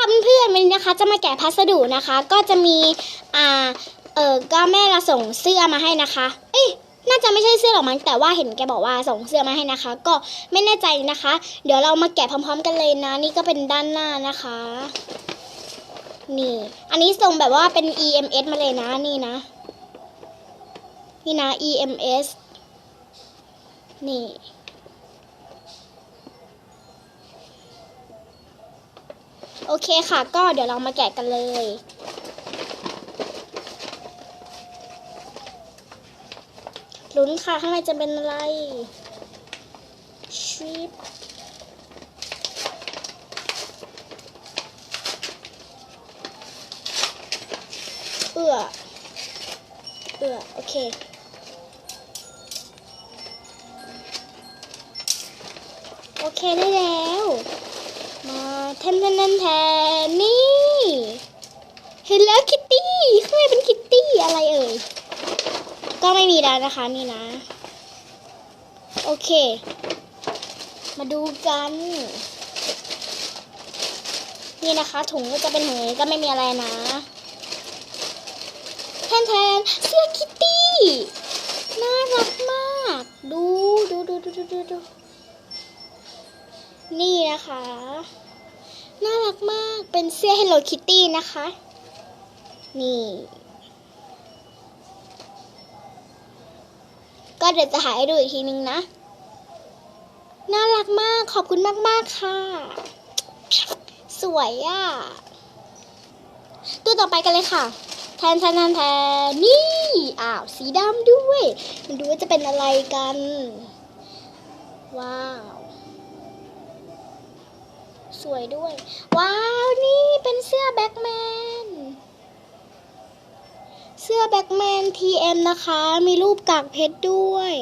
ค่ะเพื่อนๆวันนี้นะคะจะมาแกะพัสดุนะคะ ก็จะมีอ่าเออก็แม่เราส่งเสื้อมาให้นะคะ เอ้ยน่าจะไม่ใช่เสื้อหรอกมั้งแต่ว่าเห็นแกบอกว่าส่งเสื้อมาให้นะคะ ก็ไม่แน่ใจนะคะ เดี๋ยวเรามาแกะพร้อม ๆ กันเลยนะ นี่ก็เป็นด้านหน้านะคะ นี่ อันนี้ส่งแบบว่าเป็น EMS มาเลยนะนี่นะ นี่นะ EMS นี่ โอเคค่ะ ก็เดี๋ยวเรามาแกะกันเลยลุ้นค่ะ ข้างในจะเป็นอะไรชิปเอื้อเอื้อโอเคโอเคได้แล้ว แทนแทนแทนนี่เห็นแล้วคิตตี้ข้างในเป็นคิตตี้อะไรเอ่ย ก็ไม่มีแล้วนะคะนี่นะ โอเค มาดูกัน นี่นะคะ ถุงก็จะเป็นถุงนี้ก็ไม่มีอะไรนะแทนแทนเสื้อคิตตี้ น่ารักมาก ดูดูดูดูดูดูดูนี่นะคะ น่ารักมาก เป็นเสื้อ Hello Kitty นะคะ นี่ ก็เดี๋ยวจะหายให้ดูอีกทีนึงนะ น่ารักมาก ขอบคุณมากๆค่ะ สวยอะ่ะ ตัวต่อไปกันเลยค่ะ แทนแทนแทนแทนนี่ อ้าว สีดำด้วย มันดูว่าจะเป็นอะไรกัน ว้าว สวยด้วย ว้าว นี่เป็นเสื้อแบ็กแมน เสื้อแบ็กแมน TM นะคะ มีรูปกากเพชรด้วย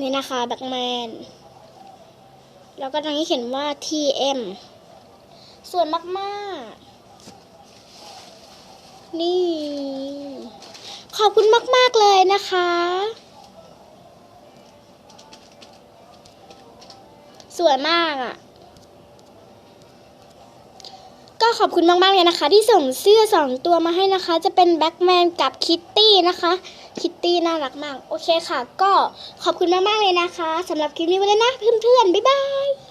นี่นะคะแบ็กแมน แล้วก็ตรงนี้เขียนว่า TM ส่วยมากๆ นี่ ขอบคุณมาก ๆ เลยนะคะ สวยมากอะ่ะ ก็ขอบคุณมากๆเลยนะคะ ที่ส่งเสื้อสองตัวมาให้นะคะ จะเป็นแบ็กแมนกับคิตตี้นะคะ คิตตี้น่ารักมาก โอเคค่ะ ก็ขอบคุณมากๆเลยนะคะสำหรับคลิปนี้ไว้เลยนะ เพื่อนๆ บ๊ายบาย